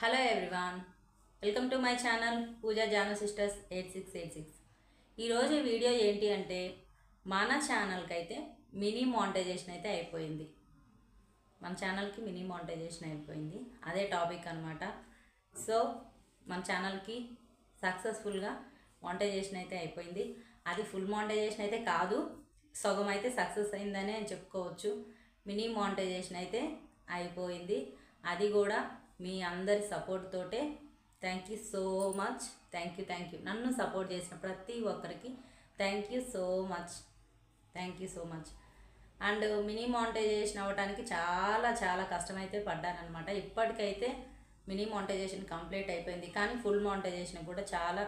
Hello everyone welcome to my channel Pooja Janu sisters eight six eight six ఈరోజు video ఏంటి అంటే మన ఛానల్కి అయితే మినీ మానిటైజేషన్ అయితే అయిపోయింది. మన ఛానల్కి మినీ మానిటైజేషన్ అయిపోయింది. అదే టాపిక్ అనమాట సో మన ఛానల్కి సక్సెస్ఫుల్గా మానిటైజేషన్ అయితే అయిపోయింది. అది ఫుల్ మానిటైజేషన్ అయితే కాదు సగం అయితే సక్సెస్ అయిందనే చెప్పుకోవచ్చు. మినీ మానిటైజేషన్ అయితే అయిపోయింది. అది కూడా మీ అందరి సపోర్ట్ తోటే. Thank you so much thank you thank you నన్ను సపోర్ట్ చేసిన ప్రతి ఒక్కరికి thank you so much thank you so much and mini monetization అవ్వడానికి చాలా చాలా కష్టమైతే పడ్డానమాట ఇప్పటికైతే మినీ మానిటైజేషన్ కంప్లీట్ అయిపోయింది. కానీ ఫుల్ మానిటైజేషన్ కూడా చాలా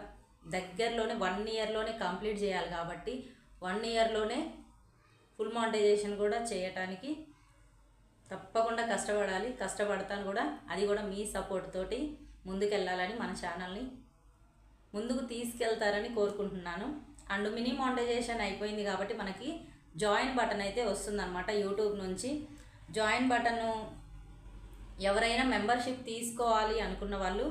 దగ్గరలోనే వన్ ఇయర్లోనే కంప్లీట్ చేయాలి కాబట్టి వన్ ఇయర్లోనే ఫుల్ మానిటైజేషన్ కూడా చేయటానికి తప్పకుండా కష్టపడాలి కష్టపడతాను కూడా. అది కూడా మీ సపోర్ట్ తోటి ముందుకెళ్ళాలని మన ఛానల్ని ముందుకు తీసుకెళ్తారని కోరుకుంటున్నాను. అండ్ మినీ మానిటైజేషన్ అయిపోయింది కాబట్టి మనకి జాయిన్ బటన్ అయితే వస్తుందన్నమాట యూట్యూబ్ నుంచి. జాయిన్ బటన్ ఎవరైనా మెంబర్షిప్ తీసుకోవాలి అనుకున్న వాళ్ళు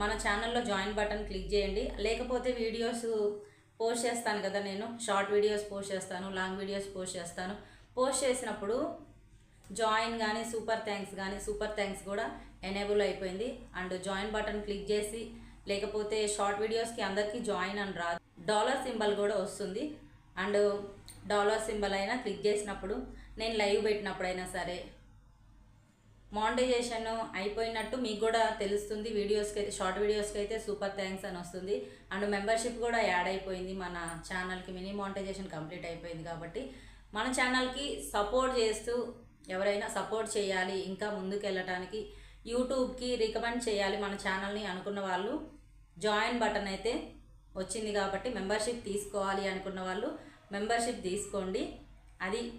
మన ఛానల్లో జాయిన్ బటన్ క్లిక్ చేయండి. లేకపోతే వీడియోస్ పోస్ట్ చేస్తాను కదా నేను. షార్ట్ వీడియోస్ పోస్ట్ చేస్తాను లాంగ్ వీడియోస్ పోస్ట్ చేస్తాను. పోస్ట్ చేసినప్పుడు జాయిన్ కానీ సూపర్ థ్యాంక్స్ కానీ సూపర్ థ్యాంక్స్ కూడా ఎనేబుల్ అయిపోయింది. అండ్ జాయిన్ బటన్ క్లిక్ చేసి లేకపోతే షార్ట్ వీడియోస్కి అందరికీ జాయిన్ అని రాదు. డాలర్ సింబల్ కూడా వస్తుంది. అండ్ డాలర్ సింబల్ అయినా క్లిక్ చేసినప్పుడు నేను లైవ్ పెట్టినప్పుడైనా సరే మానిటైజేషన్ అయిపోయినట్టు మీకు కూడా తెలుస్తుంది. వీడియోస్కి అయితే షార్ట్ వీడియోస్కి అయితే సూపర్ థ్యాంక్స్ అని వస్తుంది. అండ్ మెంబర్షిప్ కూడా యాడ్ అయిపోయింది. మన ఛానల్కి మినీ మానిటైజేషన్ కంప్లీట్ అయిపోయింది కాబట్టి మన ఛానల్కి సపోర్ట్ చేస్తూ ఎవరైనా సపోర్ట్ చేయాలి ఇంకా ముందుకు వెళ్ళటానికి యూట్యూబ్కి రికమెండ్ చేయాలి మన ఛానల్ని అనుకున్న వాళ్ళు. జాయిన్ బటన్ అయితే వచ్చింది కాబట్టి మెంబర్షిప్ తీసుకోవాలి అనుకున్న వాళ్ళు మెంబర్షిప్ తీసుకోండి. అది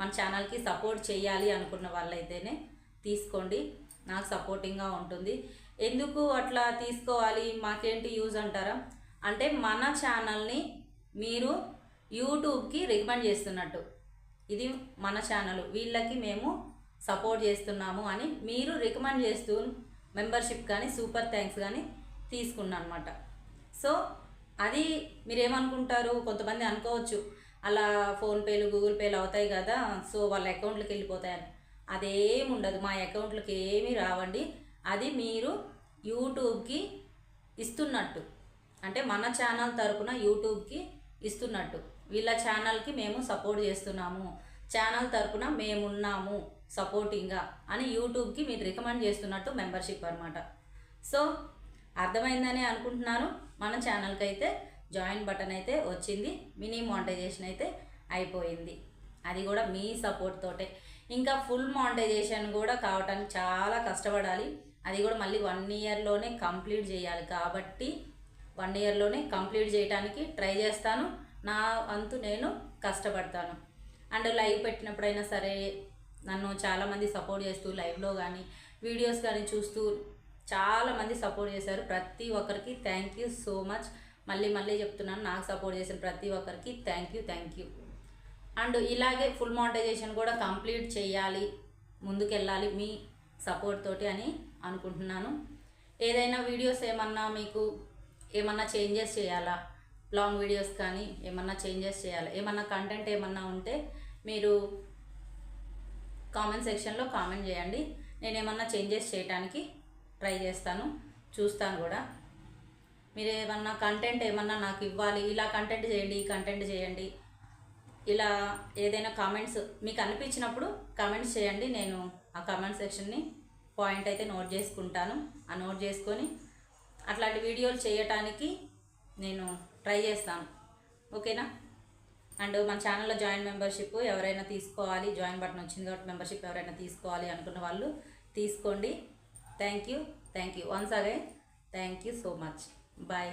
మన ఛానల్కి సపోర్ట్ చేయాలి అనుకున్న వాళ్ళైతేనే తీసుకోండి. నాకు సపోర్టింగ్గా ఉంటుంది. ఎందుకు అట్లా తీసుకోవాలి? మాకేంటి యూజ్ అంటారా? అంటే మన ఛానల్ని మీరు యూట్యూబ్కి రికమెండ్ చేస్తున్నట్టు. ఇది మన ఛానల్ వీళ్ళకి మేము సపోర్ట్ చేస్తున్నాము అని మీరు రికమెండ్ చేస్తూ మెంబర్షిప్ కానీ సూపర్ థ్యాంక్స్ కానీ తీసుకున్నా అనమాట సో అది మీరేమనుకుంటారు? కొంతమంది అనుకోవచ్చు. అలా ఫోన్పేలు గూగుల్ పేలు అవుతాయి కదా సో వాళ్ళ అకౌంట్లోకి వెళ్ళిపోతాయని అదేం ఉండదు. మా అకౌంట్లోకి ఏమీ రావండి. అది మీరు యూట్యూబ్కి ఇస్తున్నట్టు. అంటే మన ఛానల్ తరపున యూట్యూబ్కి ఇస్తున్నట్టు. వీళ్ళ ఛానల్కి మేము సపోర్ట్ చేస్తున్నాము. ఛానల్ తరపున మేమున్నాము సపోర్టింగ్గా అని యూట్యూబ్కి మీరు రికమెండ్ చేస్తున్నట్టు మెంబర్షిప్ అనమాట సో అర్థమైందని అనుకుంటున్నాను. మన ఛానల్కి అయితే జాయిన్ బటన్ అయితే వచ్చింది. మినీ మానిటైజేషన్ అయితే అయిపోయింది. అది కూడా మీ సపోర్ట్ తోటే. ఇంకా ఫుల్ మానిటైజేషన్ కూడా కావటానికి చాలా కష్టపడాలి. అది కూడా మళ్ళీ వన్ ఇయర్లోనే కంప్లీట్ చేయాలి కాబట్టి వన్ ఇయర్లోనే కంప్లీట్ చేయడానికి ట్రై చేస్తాను. నా వంతు నేను కష్టపడతాను. అండ్ లైవ్ పెట్టినప్పుడైనా సరే నన్ను చాలామంది సపోర్ట్ చేస్తూ లైవ్లో కానీ వీడియోస్ కానీ చూస్తూ చాలామంది సపోర్ట్ చేశారు. ప్రతి ఒక్కరికి థ్యాంక్ యూ సో మచ్. మళ్ళీ మళ్ళీ చెప్తున్నాను నాకు సపోర్ట్ చేసిన ప్రతి ఒక్కరికి thank you thank you. And ఇలాగే ఫుల్ మానిటైజేషన్ కూడా కంప్లీట్ చేయాలి ముందుకెళ్ళాలి మీ సపోర్ట్ తోటి అని అనుకుంటున్నాను. ఏదైనా వీడియోస్ ఏమన్నా మీకు ఏమన్నా చేంజెస్ చేయాలా? లాంగ్ వీడియోస్ కానీ ఏమన్నా చేంజెస్ చేయాలా? ఏమన్నా కంటెంట్ ఏమన్నా ఉంటే మీరు కామెంట్ సెక్షన్లో కామెంట్ చేయండి. నేను ఏమన్నా చేంజెస్ చేయడానికి ట్రై చేస్తాను చూస్తాను కూడా. మీరు ఏమన్నా కంటెంట్ ఏమన్నా నాకు ఇవ్వాలి ఇలా కంటెంట్ చేయండి ఈ కంటెంట్ చేయండి ఇలా ఏదైనా కామెంట్స్ మీకు అనిపించినప్పుడు కామెంట్స్ చేయండి. నేను ఆ కామెంట్ సెక్షన్ని పాయింట్ అయితే నోట్ చేసుకుంటాను. ఆ నోట్ చేసుకొని అట్లాంటి వీడియోలు చేయటానికి నేను ట్రై చేస్తాను. ఓకేనా? అండ్ మన ఛానల్లో జాయిన్ మెంబర్షిప్ ఎవరైనా తీసుకోవాలి జాయిన్ బటన్ వచ్చింది కాబట్టి మెంబర్షిప్ ఎవరైనా తీసుకోవాలి అనుకున్న వాళ్ళు తీసుకోండి. Thank you thank you. Once again thank you so much. Bye.